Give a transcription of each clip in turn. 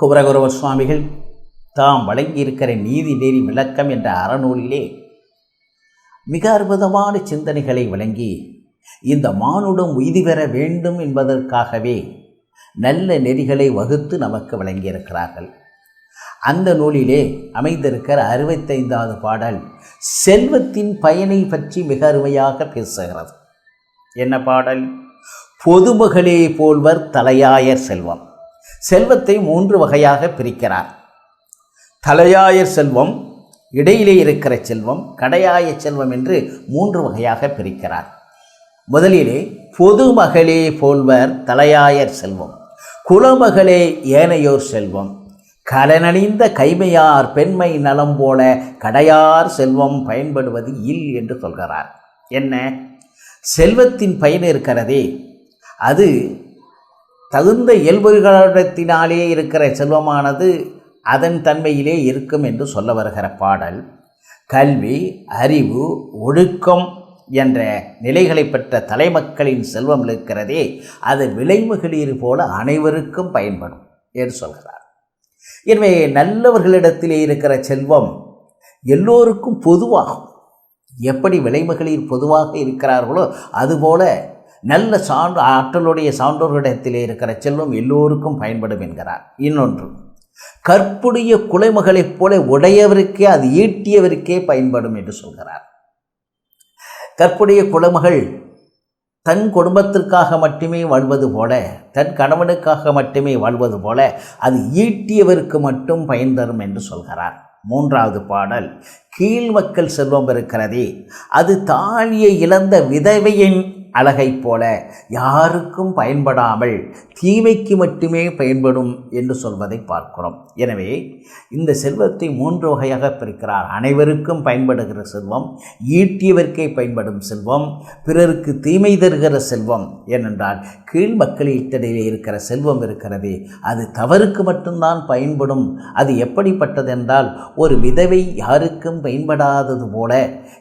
குபரகுரவ சுவாமிகள் தாம் வழங்கியிருக்கிற நீதி நெறி விளக்கம் என்ற அறநூலிலே மிக அற்புதமான சிந்தனைகளை வழங்கி இந்த மானுடம் உய்தி பெற வேண்டும் என்பதற்காகவே நல்ல நெறிகளை வகுத்து நமக்கு வழங்கியிருக்கிறார்கள். அந்த நூலிலே அமைந்திருக்கிற அறுபத்தைந்தாவது பாடல் செல்வத்தின் பயனை பற்றி மிக அருமையாக பேசுகிறது. என்ன பாடல்? பொதுமகளே போல்வர் தலையாயர் செல்வம். செல்வத்தை மூன்று வகையாக பிரிக்கிறார். தலையாயர் செல்வம் இடையிலே இருக்கிற செல்வம் கடையாய செல்வம் என்று மூன்று வகையாக பிரிக்கிறார். முதலிலே பொதுமகளே போல்வர் தலையாயர் செல்வம் குலமகளே ஏனையோர் செல்வம் கடனணிந்த கைமையார் பெண்மை நலம் போல கடையார் செல்வம் பயன்படுவது இல் என்று சொல்கிறார். என்ன? செல்வத்தின் பயன் இருக்கிறதே அது தகுந்த இயல்புகளிடத்தினாலே இருக்கிற செல்வமானது அதன் தன்மையிலே இருக்கும் என்று சொல்ல வருகிற பாடல் கல்வி அறிவு ஒழுக்கம் என்ற நிலைகளை பெற்ற தலைமக்களின் செல்வம் இருக்கிறதே அது விளைவுகளீர் போல அனைவருக்கும் பயன்படும் என்று சொல்கிறார். எனவே நல்லவர்களிடத்திலே இருக்கிற செல்வம் எல்லோருக்கும் பொதுவாகும். எப்படி விளைமகளிர் பொதுவாக இருக்கிறார்களோ அதுபோல நல்ல சான்று ஆற்றலுடைய சான்றோர்களிடத்திலே இருக்கிற செல்வம் எல்லோருக்கும் பயன்படும் என்கிறார். இன்னொன்று கற்புடைய குலைமகளைப் போல உடையவருக்கே அது ஈட்டியவருக்கே பயன்படும் என்று சொல்கிறார். கற்புடைய குலமகள் தன் குடும்பத்திற்காக மட்டுமே வாழ்வது போல தன் கணவனுக்காக மட்டுமே வாழ்வது போல அது ஈட்டியவருக்கு மட்டும் பயன் தரும் என்று சொல்கிறார். மூன்றாவது பாடல் கீழ் மக்கள் செல்வம் இருக்கிறதே அது தாலியை இழந்த விதவையின் அழகைப் போல யாருக்கும் பயன்படாமல் தீமைக்கு மட்டுமே பயன்படும் என்று சொல்வதை பார்க்கிறோம். எனவே இந்த செல்வத்தை மூன்று வகையாக பிரிக்கிறார். அனைவருக்கும் பயன்படுகிற செல்வம் ஈட்டியவர்க்கே பயன்படும் செல்வம் பிறருக்கு தீமை தருகிற செல்வம். ஏனென்றால் கீழ் மக்களிடையே இருக்கிற செல்வம் இருக்கிறது அது தவறுக்கு மட்டும்தான் பயன்படும். அது எப்படிப்பட்டதென்றால் ஒரு விதவை யாருக்கும் பயன்படாதது போல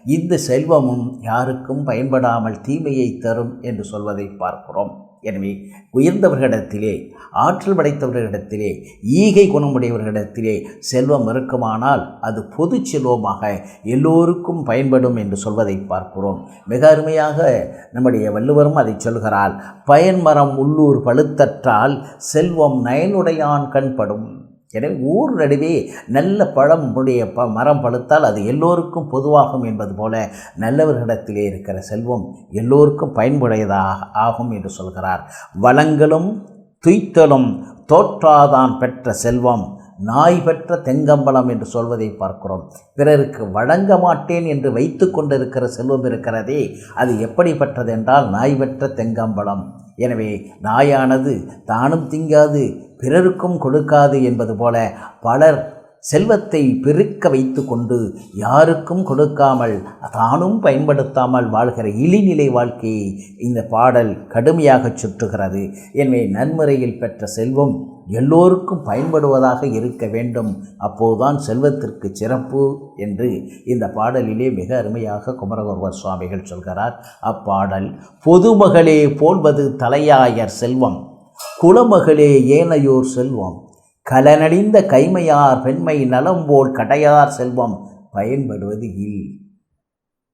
இந்த செல்வமும் யாருக்கும் பயன்படாமல் தீமையை தரும் என்று சொல்வதை பார்க்கிறோம். எனவே உயர்ந்தவர்களிடத்திலே ஆற்றல் படைத்தவர்களிடத்திலே ஈகை குணமுடையவர்களிடத்திலே செல்வம் இருக்குமானால் அது பொது செல்வமாக எல்லோருக்கும் பயன்படும் என்று சொல்வதை பார்க்கிறோம். மிக அருமையாக நம்முடைய வள்ளுவரும் அதை சொல்கிறார். பயன்மரம் உள்ளூர் பழுத்தற்றால் செல்வம் நயனுடையான் கண்படும். எனவே ஊர் நடுவே நல்ல பழம் உடைய ப மரம் பழுத்தால் அது எல்லோருக்கும் பொதுவாகும் என்பது போல நல்லவர்களிடத்திலே இருக்கிற செல்வம் எல்லோருக்கும் பயன்புடையதாக ஆகும் என்று சொல்கிறார். வளங்களும் துய்த்தலும் தோற்றாதான் பெற்ற செல்வம் நாய் பெற்ற தெங்கம்பலம் என்று சொல்வதை பார்க்கிறோம். பிறருக்கு வழங்க மாட்டேன் என்று வைத்து கொண்டிருக்கிற செல்வம் இருக்கிறதே அது எப்படிப்பட்டது என்றால் நாய் பெற்ற தெங்கம்பலம் எனவே நாயானது தானும் திங்காது பிறருக்கும் கொடுக்காது என்பது போல பலர் செல்வத்தை பெருக்க வைத்து கொண்டு யாருக்கும் கொடுக்காமல் தானும் பயன்படுத்தாமல் வாழ்கிற இழிநிலை வாழ்க்கையை இந்த பாடல் கடுமையாக சுற்றுகிறது. எனவே நன்முறையில் பெற்ற செல்வம் எல்லோருக்கும் பயன்படுவதாக இருக்க வேண்டும். அப்போதுதான் செல்வத்திற்கு சிறப்பு என்று இந்த பாடலிலே மிக அருமையாக குமரகுருவர் சுவாமிகள் சொல்கிறார். அப்பாடல் பொதுமகளே போல்வது தலையாயர் செல்வம் குலமகளே ஏனையோர் செல்வம் கலனடிந்த கைமையார் பெண்மை நலம் போல் கடையார் செல்வம் பயன்படுவது இல்.